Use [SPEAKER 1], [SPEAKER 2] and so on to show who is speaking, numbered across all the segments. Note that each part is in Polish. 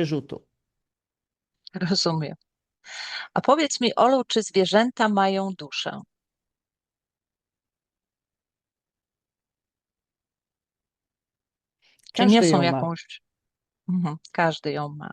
[SPEAKER 1] przerzutu.
[SPEAKER 2] Rozumiem. A powiedz mi, Olu, czy zwierzęta mają duszę? Czy nie są
[SPEAKER 1] ją ma.
[SPEAKER 2] jakąś. Mhm, każdy ją ma.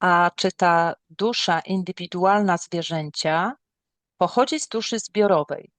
[SPEAKER 2] A czy ta dusza indywidualna zwierzęcia pochodzi z duszy zbiorowej?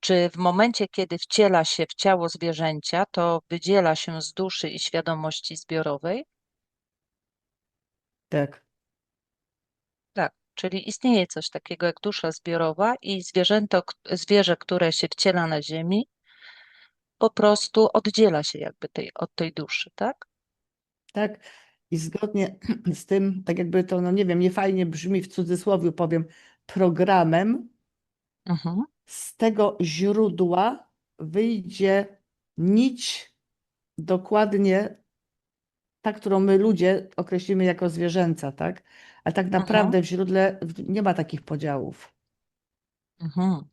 [SPEAKER 2] Czy w momencie, kiedy wciela się w ciało zwierzęcia, to wydziela się z duszy i świadomości zbiorowej?
[SPEAKER 1] Tak.
[SPEAKER 2] Tak, czyli istnieje coś takiego jak dusza zbiorowa i zwierzęto, zwierzę, które się wciela na ziemi, po prostu oddziela się jakby tej, od tej duszy, tak?
[SPEAKER 1] Tak. I zgodnie z tym, tak jakby to, no nie wiem, niefajnie brzmi w cudzysłowie, powiem, programem,
[SPEAKER 2] Mhm,
[SPEAKER 1] z tego źródła wyjdzie nić dokładnie ta, którą my ludzie określimy jako zwierzęca, tak? A tak
[SPEAKER 2] mhm,
[SPEAKER 1] naprawdę w źródle nie ma takich podziałów.
[SPEAKER 2] mhm.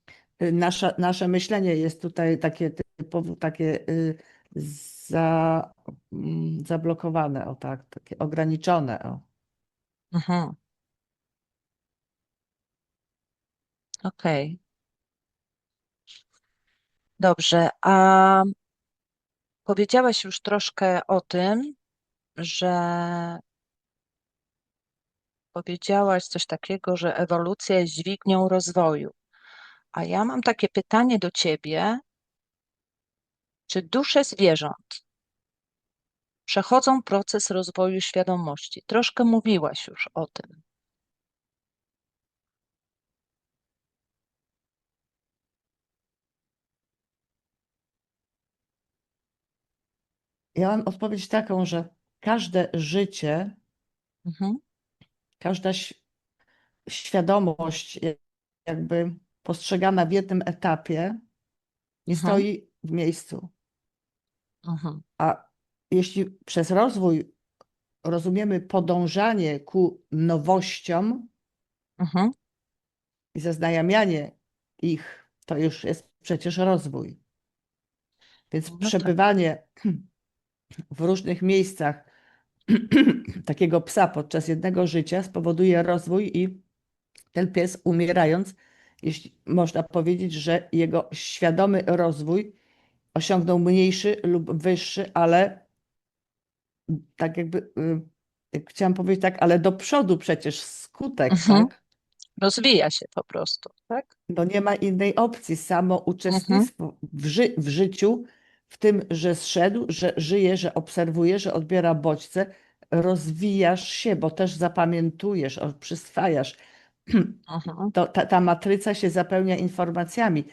[SPEAKER 1] Y, Nasza, nasze myślenie jest tutaj takie typowo, takie y, za, mm, zablokowane, o tak, takie ograniczone. O.
[SPEAKER 2] Mhm. Okej. Dobrze, a powiedziałaś już troszkę o tym, że powiedziałaś coś takiego, że ewolucja jest dźwignią rozwoju. A ja mam takie pytanie do ciebie, czy dusze zwierząt przechodzą proces rozwoju świadomości? Troszkę mówiłaś już o tym.
[SPEAKER 1] Ja mam odpowiedź taką, że każde życie,
[SPEAKER 2] Mhm,
[SPEAKER 1] każda ś- świadomość ja- jakby postrzegana w jednym etapie nie
[SPEAKER 2] Mhm.
[SPEAKER 1] stoi w miejscu.
[SPEAKER 2] mhm,
[SPEAKER 1] A jeśli przez rozwój rozumiemy podążanie ku nowościom
[SPEAKER 2] mhm,
[SPEAKER 1] i zaznajamianie ich, to już jest przecież rozwój. Więc
[SPEAKER 2] No tak.
[SPEAKER 1] przebywanie w różnych miejscach takiego psa podczas jednego życia spowoduje rozwój i ten pies umierając, jeśli można powiedzieć, że jego świadomy rozwój osiągnął mniejszy lub wyższy, ale tak jakby, y, jak chciałam powiedzieć tak, ale do przodu przecież skutek,
[SPEAKER 2] Mhm.
[SPEAKER 1] tak?
[SPEAKER 2] Rozwija się po prostu, tak?
[SPEAKER 1] No nie ma innej opcji. Samo uczestnictwo w, ży w życiu, w tym, że zszedł, że żyje, że obserwuje, że odbiera bodźce, rozwijasz się, bo też zapamiętujesz, przyswajasz. To, ta, ta matryca się zapełnia informacjami.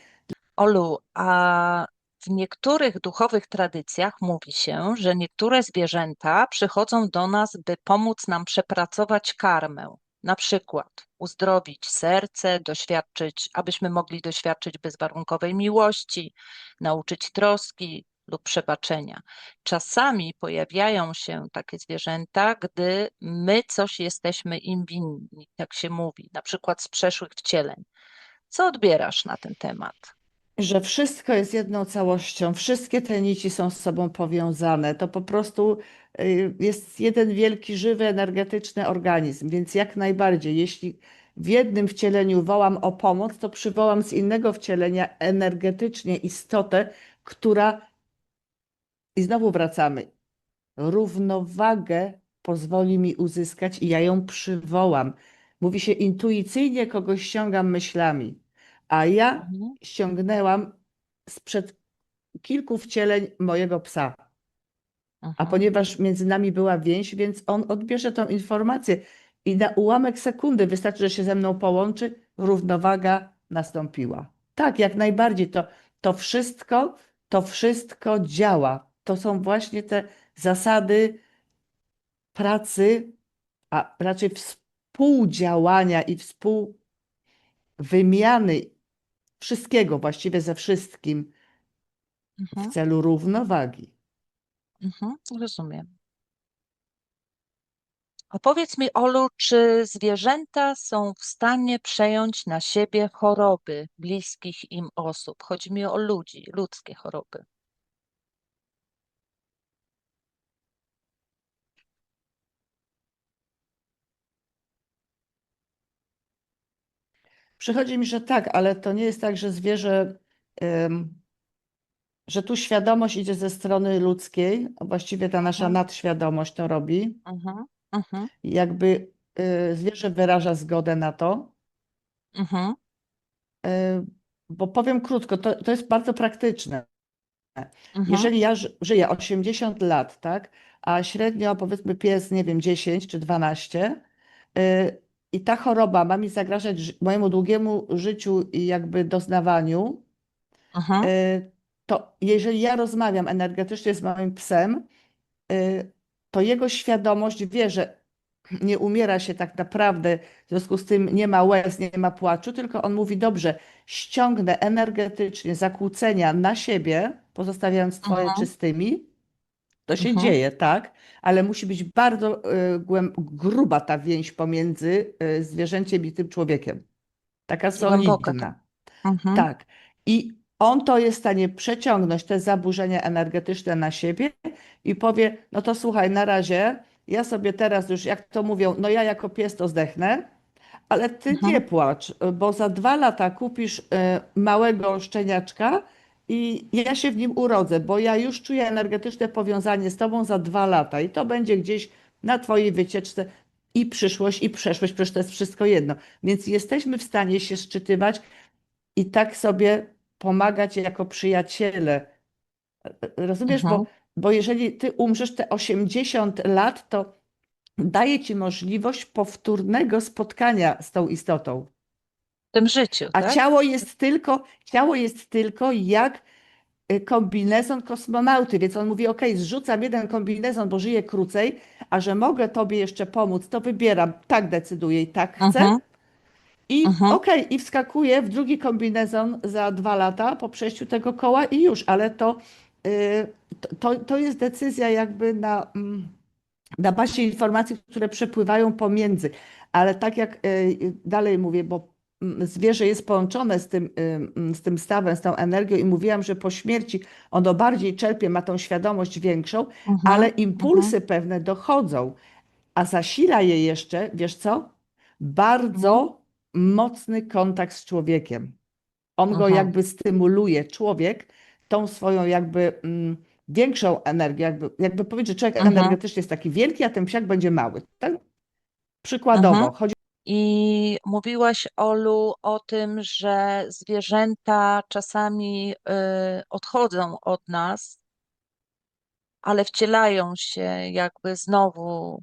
[SPEAKER 2] Olu, a w niektórych duchowych tradycjach mówi się, że niektóre zwierzęta przychodzą do nas, by pomóc nam przepracować karmę. Na przykład uzdrowić serce, doświadczyć, abyśmy mogli doświadczyć bezwarunkowej miłości, nauczyć troski lub przebaczenia. Czasami pojawiają się takie zwierzęta, gdy my coś jesteśmy im winni, tak się mówi, na przykład z przeszłych wcieleń. Co odbierasz na ten temat?
[SPEAKER 1] że wszystko jest jedną całością, wszystkie te nici są z sobą powiązane. To po prostu jest jeden wielki, żywy, energetyczny organizm, więc jak najbardziej, jeśli w jednym wcieleniu wołam o pomoc, to przywołam z innego wcielenia energetycznie istotę, która, i znowu wracamy, równowagę pozwoli mi uzyskać i ja ją przywołam. Mówi się intuicyjnie kogoś ściągam myślami, a ja
[SPEAKER 2] Mhm.
[SPEAKER 1] ściągnęłam sprzed kilku wcieleń mojego psa. A ponieważ między nami była więź, więc on odbierze tą informację i na ułamek sekundy wystarczy, że się ze mną połączy, równowaga nastąpiła. Tak, jak najbardziej. To, to wszystko, to wszystko działa. To są właśnie te zasady pracy, a raczej współdziałania i współwymiany wszystkiego, właściwie ze wszystkim w
[SPEAKER 2] Mhm.
[SPEAKER 1] celu równowagi.
[SPEAKER 2] Mhm, rozumiem. Opowiedz mi, Olu, czy zwierzęta są w stanie przejąć na siebie choroby bliskich im osób? Chodzi mi o ludzi, ludzkie choroby.
[SPEAKER 1] Przychodzi mi, że tak, ale to nie jest tak, że zwierzę że tu świadomość idzie ze strony ludzkiej, a właściwie ta nasza
[SPEAKER 2] Mhm.
[SPEAKER 1] nadświadomość to robi.
[SPEAKER 2] Mhm. Mhm.
[SPEAKER 1] Jakby y, zwierzę wyraża zgodę na to.
[SPEAKER 2] Mhm.
[SPEAKER 1] Y, Bo powiem krótko, to, to jest bardzo praktyczne.
[SPEAKER 2] Mhm.
[SPEAKER 1] Jeżeli ja ży- żyję 80 lat, tak, a średnio powiedzmy pies, nie wiem, 10 czy 12, y, i ta choroba ma mi zagrażać ży- mojemu długiemu życiu i jakby doznawaniu,
[SPEAKER 2] Mhm.
[SPEAKER 1] y, to jeżeli ja rozmawiam energetycznie z moim psem, y, to jego świadomość wie, że nie umiera się tak naprawdę, w związku z tym nie ma łez, nie ma płaczu, tylko on mówi, dobrze, ściągnę energetycznie zakłócenia na siebie, pozostawiając twoje
[SPEAKER 2] Mhm.
[SPEAKER 1] czystymi. To się
[SPEAKER 2] Mhm.
[SPEAKER 1] dzieje, tak? Ale musi być bardzo y, gruba ta więź pomiędzy y, zwierzęciem i tym człowiekiem. Taka solidna.
[SPEAKER 2] Mhm.
[SPEAKER 1] Tak. I on to jest w stanie przeciągnąć te zaburzenia energetyczne na siebie i powie, no to słuchaj, na razie ja sobie teraz już, jak to mówią, no ja jako pies to zdechnę, ale ty
[SPEAKER 2] Mhm.
[SPEAKER 1] nie płacz, bo za dwa lata kupisz e, małego szczeniaczka i ja się w nim urodzę, bo ja już czuję energetyczne powiązanie z tobą za dwa lata i to będzie gdzieś na twojej wycieczce i przyszłość, i przeszłość, przecież to jest wszystko jedno. Więc jesteśmy w stanie się szczytywać i tak sobie pomagać jako przyjaciele. Rozumiesz? Bo,
[SPEAKER 2] Mhm.
[SPEAKER 1] bo jeżeli ty umrzesz te 80 lat, to daje ci możliwość powtórnego spotkania z tą istotą.
[SPEAKER 2] W tym życiu,
[SPEAKER 1] A
[SPEAKER 2] tak?
[SPEAKER 1] ciało jest tylko, ciało jest tylko jak y, kombinezon kosmonauty, więc on mówi, ok, zrzucam jeden kombinezon, bo żyję krócej, a że mogę tobie jeszcze pomóc, to wybieram, tak decyduję i tak chcę.
[SPEAKER 2] Mhm.
[SPEAKER 1] I
[SPEAKER 2] Mhm.
[SPEAKER 1] okej, i wskakuję w drugi kombinezon za dwa lata po przejściu tego koła i już, ale to, y, to, to, jest decyzja jakby na, mm, na bazie informacji, które przepływają pomiędzy. Ale tak jak y, dalej mówię, bo mm, zwierzę jest połączone z tym, y, mm, z tym stawem, z tą energią i mówiłam, że po śmierci ono bardziej czerpie, ma tą świadomość większą, ale
[SPEAKER 2] Mhm.
[SPEAKER 1] impulsy pewne dochodzą, a zasila je jeszcze, wiesz co?
[SPEAKER 2] Mhm.
[SPEAKER 1] Bardzo mocny kontakt z człowiekiem. On go
[SPEAKER 2] Mhm.
[SPEAKER 1] jakby stymuluje, człowiek, tą swoją jakby mm, większą energię, jakby, jakby powiedzieć, że człowiek
[SPEAKER 2] Mhm.
[SPEAKER 1] energetycznie jest taki wielki, a ten psiak będzie mały. Tak? Przykładowo, chodzi
[SPEAKER 2] I mówiłaś, Olu, o tym, że zwierzęta czasami y, odchodzą od nas, ale wcielają się jakby znowu,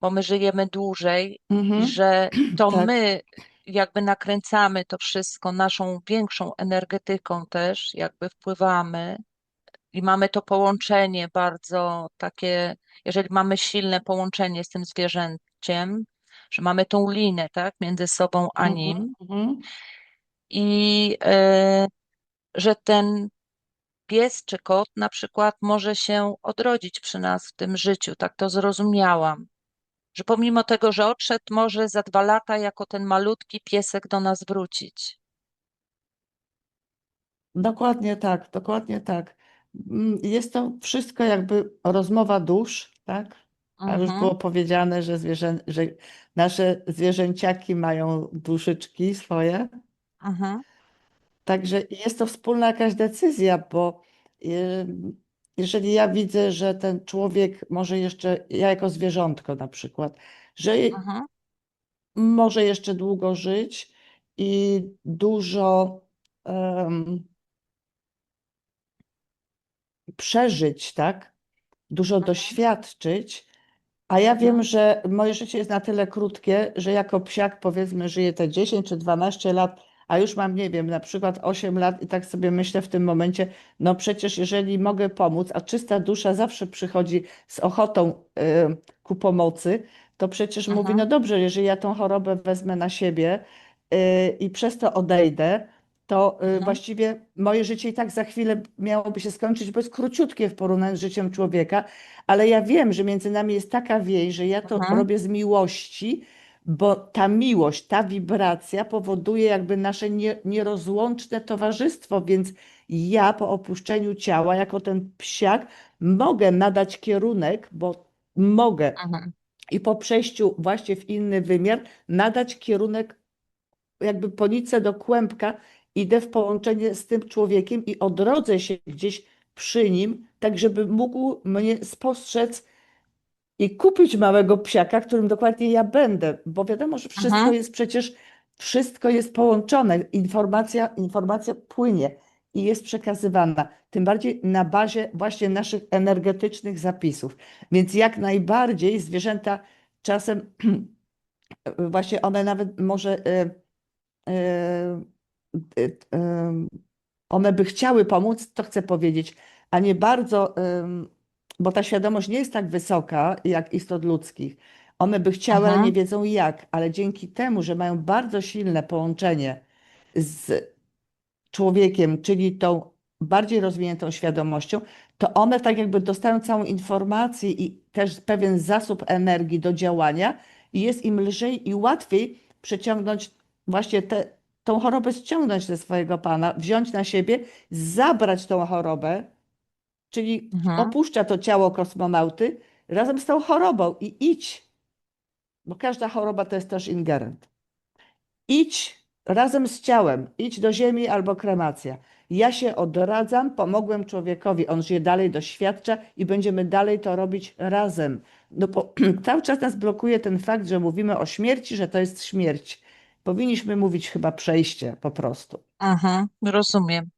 [SPEAKER 2] bo my żyjemy dłużej
[SPEAKER 1] Mhm,
[SPEAKER 2] że to
[SPEAKER 1] tak.
[SPEAKER 2] my jakby nakręcamy to wszystko naszą większą energetyką też, jakby wpływamy i mamy to połączenie bardzo takie, jeżeli mamy silne połączenie z tym zwierzęciem, że mamy tą linę, tak, między sobą a
[SPEAKER 1] Mhm,
[SPEAKER 2] nim
[SPEAKER 1] mhm.
[SPEAKER 2] i e, że ten pies czy kot na przykład może się odrodzić przy nas w tym życiu, tak to zrozumiałam. Że pomimo tego, że odszedł, może za dwa lata jako ten malutki piesek do nas wrócić.
[SPEAKER 1] Dokładnie tak, dokładnie tak. Mm, Jest to wszystko jakby rozmowa dusz, tak? A już
[SPEAKER 2] Mhm,
[SPEAKER 1] było powiedziane, że, zwierzę, że nasze zwierzęciaki mają duszyczki swoje.
[SPEAKER 2] mhm,
[SPEAKER 1] Także jest to wspólna jakaś decyzja, bo je- jeżeli ja widzę, że ten człowiek może jeszcze, ja jako zwierzątko na przykład, że
[SPEAKER 2] mhm,
[SPEAKER 1] może jeszcze długo żyć i dużo em, przeżyć, tak? Dużo
[SPEAKER 2] mhm,
[SPEAKER 1] doświadczyć, a ja
[SPEAKER 2] mhm,
[SPEAKER 1] wiem, że moje życie jest na tyle krótkie, że jako psiak powiedzmy żyję te 10 czy 12 lat, a już mam, nie wiem, na przykład 8 lat i tak sobie myślę w tym momencie, no przecież jeżeli mogę pomóc, a czysta dusza zawsze przychodzi z ochotą y, ku pomocy, to przecież mówi,
[SPEAKER 2] mhm,
[SPEAKER 1] no dobrze, jeżeli ja tą chorobę wezmę na siebie y, i przez to odejdę, to
[SPEAKER 2] mhm,
[SPEAKER 1] właściwie moje życie i tak za chwilę miałoby się skończyć, bo jest króciutkie w porównaniu z życiem człowieka, ale ja wiem, że między nami jest taka więź, że ja to
[SPEAKER 2] mhm,
[SPEAKER 1] robię z miłości, bo ta miłość, ta wibracja powoduje jakby nasze nie, nierozłączne towarzystwo, więc ja po opuszczeniu ciała, jako ten psiak, mogę nadać kierunek, bo mogę
[SPEAKER 2] mhm.
[SPEAKER 1] i po przejściu właśnie w inny wymiar nadać kierunek jakby po nitce do kłębka idę w połączenie z tym człowiekiem i odrodzę się gdzieś przy nim, tak żeby mógł mnie spostrzec i kupić małego psiaka, którym dokładnie ja będę, bo wiadomo, że wszystko
[SPEAKER 2] Mhm.
[SPEAKER 1] jest przecież, wszystko jest połączone, informacja, informacja płynie i jest przekazywana, tym bardziej na bazie właśnie naszych energetycznych zapisów. Więc jak najbardziej zwierzęta czasem właśnie one nawet może e, e, e, one by chciały pomóc, to chcę powiedzieć, a nie bardzo, bo ta świadomość nie jest tak wysoka jak istot ludzkich. One by chciały, ale
[SPEAKER 2] Mhm.
[SPEAKER 1] nie wiedzą jak, ale dzięki temu, że mają bardzo silne połączenie z człowiekiem, czyli tą bardziej rozwiniętą świadomością, to one tak jakby dostają całą informację i też pewien zasób energii do działania i jest im lżej i łatwiej przeciągnąć właśnie tę tą chorobę, ściągnąć ze swojego pana, wziąć na siebie, zabrać tą chorobę, czyli
[SPEAKER 2] Mhm.
[SPEAKER 1] opuszcza to ciało kosmonauty razem z tą chorobą i idź, bo każda choroba to jest też ingerent. Idź razem z ciałem, idź do ziemi albo kremacja. Ja się odradzam, pomogłem człowiekowi, on żyje dalej, doświadcza i będziemy dalej to robić razem. No bo cały czas nas blokuje ten fakt, że mówimy o śmierci, że to jest śmierć. Powinniśmy mówić chyba przejście po prostu.
[SPEAKER 2] Mhm, rozumiem.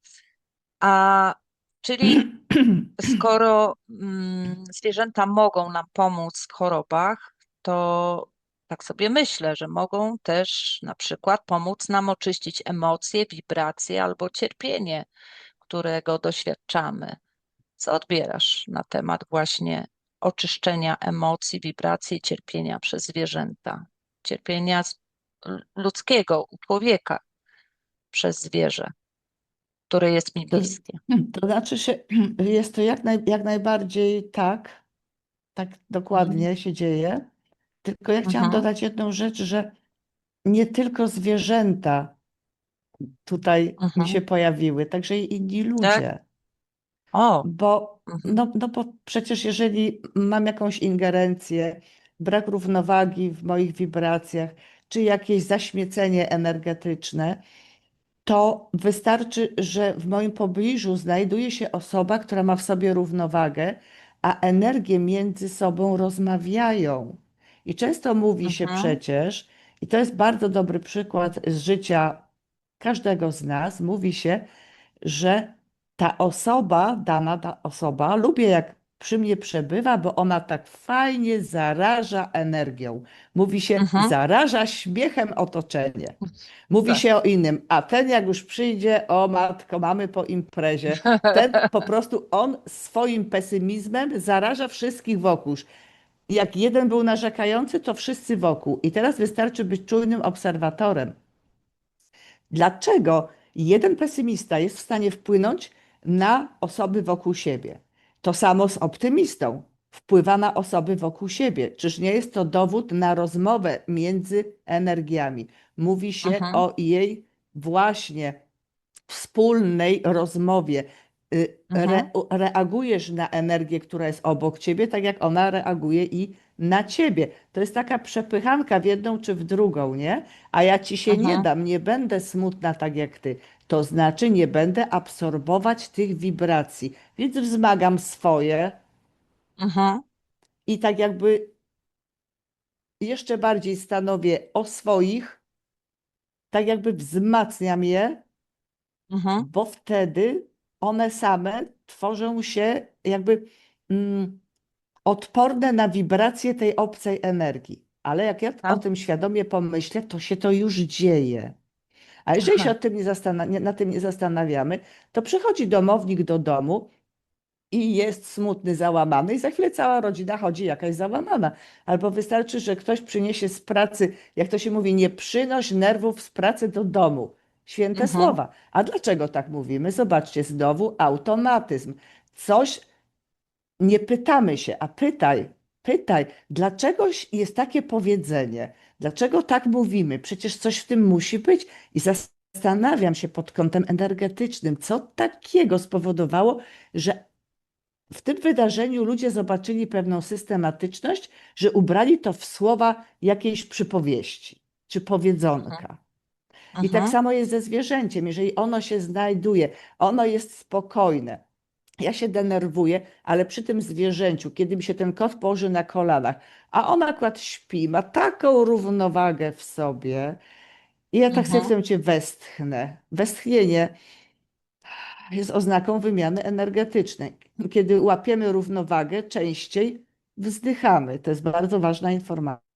[SPEAKER 2] A czyli skoro mm, zwierzęta mogą nam pomóc w chorobach, to tak sobie myślę, że mogą też na przykład pomóc nam oczyścić emocje, wibracje albo cierpienie, którego doświadczamy. Co odbierasz na temat właśnie oczyszczenia emocji, wibracji i cierpienia przez zwierzęta? Cierpienia ludzkiego u człowieka przez zwierzę, które jest mi bliskie.
[SPEAKER 1] To znaczy się, jest to jak, naj, jak najbardziej tak, tak dokładnie się dzieje. Tylko ja chciałam
[SPEAKER 2] Mhm.
[SPEAKER 1] dodać jedną rzecz, że nie tylko zwierzęta tutaj mi
[SPEAKER 2] Mhm.
[SPEAKER 1] się pojawiły, także i inni ludzie.
[SPEAKER 2] O,
[SPEAKER 1] Bo,
[SPEAKER 2] mhm.
[SPEAKER 1] no, no bo przecież jeżeli mam jakąś ingerencję, brak równowagi w moich wibracjach, czy jakieś zaśmiecenie energetyczne, to wystarczy, że w moim pobliżu znajduje się osoba, która ma w sobie równowagę, a energie między sobą rozmawiają. I często mówi się
[SPEAKER 2] Mhm.
[SPEAKER 1] przecież, i to jest bardzo dobry przykład z życia każdego z nas, mówi się, że ta osoba, dana ta osoba, lubię jak przy mnie przebywa, bo ona tak fajnie zaraża energią. Mówi się,
[SPEAKER 2] Mhm.
[SPEAKER 1] zaraża śmiechem otoczenie. Mówi
[SPEAKER 2] Tak.
[SPEAKER 1] się o innym, a ten jak już przyjdzie, o matko, mamy po imprezie, ten po prostu on swoim pesymizmem zaraża wszystkich wokół. Jak jeden był narzekający, to wszyscy wokół. I teraz wystarczy być czujnym obserwatorem. Dlaczego jeden pesymista jest w stanie wpłynąć na osoby wokół siebie? To samo z optymistą. Wpływa na osoby wokół siebie. Czyż nie jest to dowód na rozmowę między energiami? Mówi się
[SPEAKER 2] Mhm.
[SPEAKER 1] o jej właśnie wspólnej rozmowie. Y,
[SPEAKER 2] Mhm.
[SPEAKER 1] Re, reagujesz na energię, która jest obok ciebie, tak jak ona reaguje i na ciebie. To jest taka przepychanka w jedną czy w drugą, nie? A ja ci się nie
[SPEAKER 2] Mhm.
[SPEAKER 1] dam, nie będę smutna tak jak ty. To znaczy nie będę absorbować tych wibracji, więc wzmagam swoje i tak jakby jeszcze bardziej stanowię o swoich, tak jakby wzmacniam je, bo wtedy one same tworzą się jakby mm, odporne na wibracje tej obcej energii. Ale jak ja o
[SPEAKER 2] Tak.
[SPEAKER 1] tym świadomie pomyślę, to się to już dzieje. A jeżeli się
[SPEAKER 2] Aha.
[SPEAKER 1] o tym nie tym nie zastanawiamy, to przychodzi domownik do domu i jest smutny, załamany, i za chwilę cała rodzina chodzi jakaś załamana. Albo wystarczy, że ktoś przyniesie z pracy, jak to się mówi, nie przynoś nerwów z pracy do domu. Święte
[SPEAKER 2] Mhm.
[SPEAKER 1] słowa. A dlaczego tak mówimy? Zobaczcie, znowu automatyzm. Coś nie pytamy się, a pytaj, pytaj, dlaczego jest takie powiedzenie? Dlaczego tak mówimy? Przecież coś w tym musi być. I zastanawiam się pod kątem energetycznym, co takiego spowodowało, że w tym wydarzeniu ludzie zobaczyli pewną systematyczność, że ubrali to w słowa jakiejś przypowieści czy powiedzonka. I tak
[SPEAKER 2] Mhm.
[SPEAKER 1] samo jest ze zwierzęciem. Jeżeli ono się znajduje, ono jest spokojne. Ja się denerwuję, ale przy tym zwierzęciu, kiedy mi się ten kot położy na kolanach, a on akurat śpi, ma taką równowagę w sobie, i ja tak sobie w
[SPEAKER 2] Mhm.
[SPEAKER 1] tym momencie westchnę. Westchnienie jest oznaką wymiany energetycznej. Kiedy łapiemy równowagę, częściej wzdychamy. To jest bardzo ważna informacja.